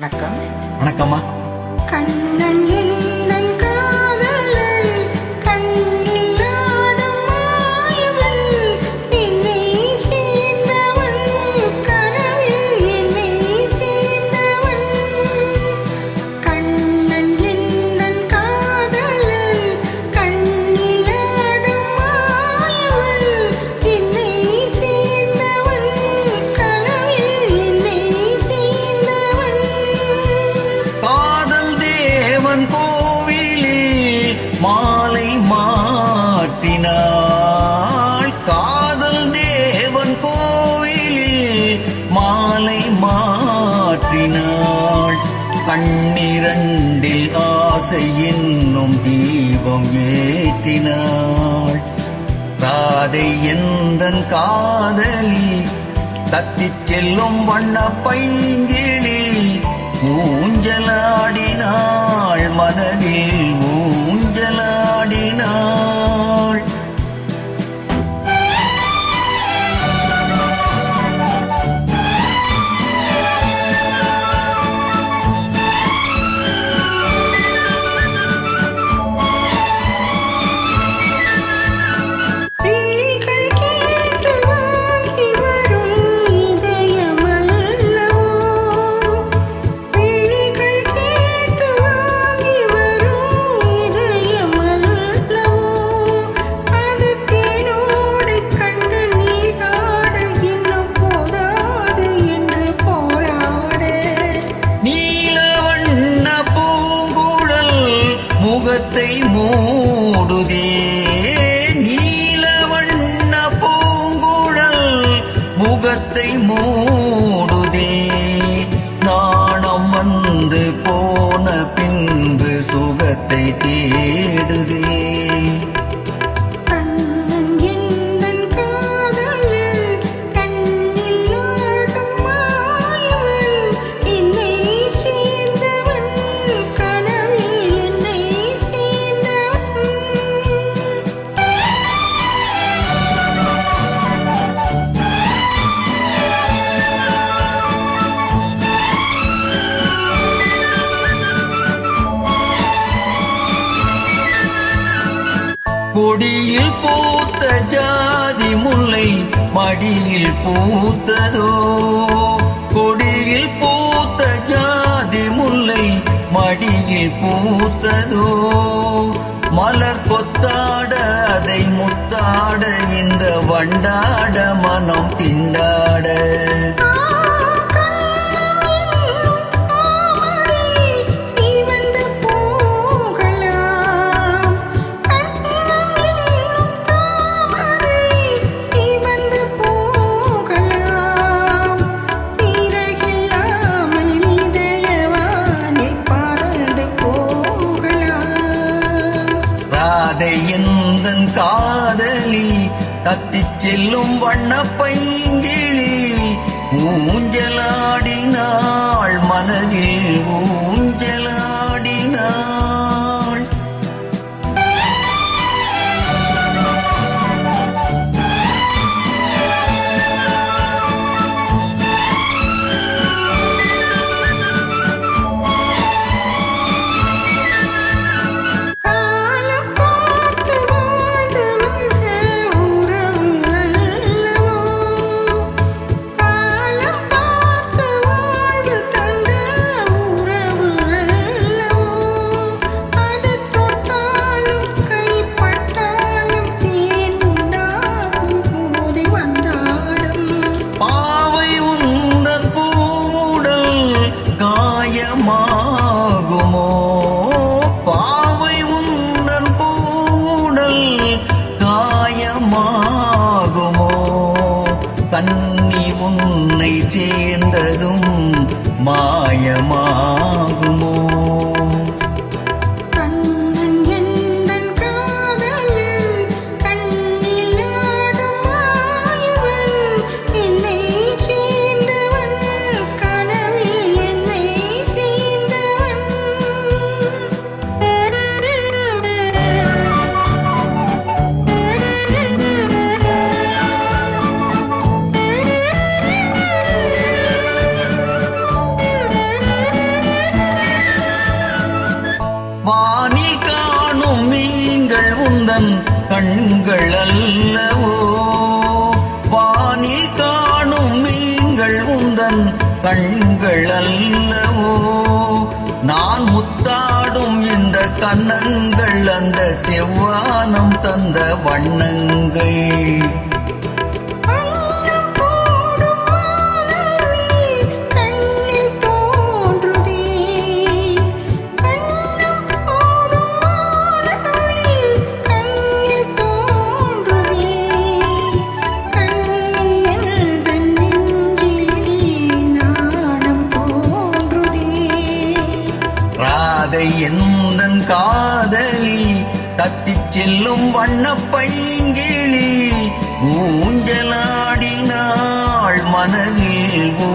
வணக்கம். வணக்கம்மா. நாள் காதல் தேவன் கோவிலில் மாலை மாற்றினாள். கண்ணிரண்டில் ஆசை என்னும் தீபம் ஏற்றினாள். ராதை எந்தன் காதலி தத்திச் செல்லும் வண்ண பைங்கே முகத்தை மூடுதே. நீல வண்ண பூங்குழல் முகத்தை மூடுதே. நாணம் வந்து போன பின்பு சுகத்தை தேடுதே. கொடியில் பூத்த ஜாதி முல்லை மடியில் பூத்ததோ? கொடியில் பூத்த ஜாதி முல்லை மடியில் பூத்ததோ? மலர் கொத்தாட அதை முத்தாட இந்த வண்டாட மனம் திண்டாட. எந்தன் காதலி தத்திச் செல்லும் வண்ண பைங்கிழி ஊஞ்சலாடினாள் மனதில் ஊஞ்சலாடினாள். காயமாகுமோ கண்கள் அல்லவோ நான் முத்தாடும் இந்த கன்னங்கள் அந்த செவ்வானம் தந்த வண்ணங்கள். ராதை எந்தன் காதலி தத்திச் செல்லும் வண்ண பைங்கிளி ஊஞ்சலாடினாள் மனதில் ஊ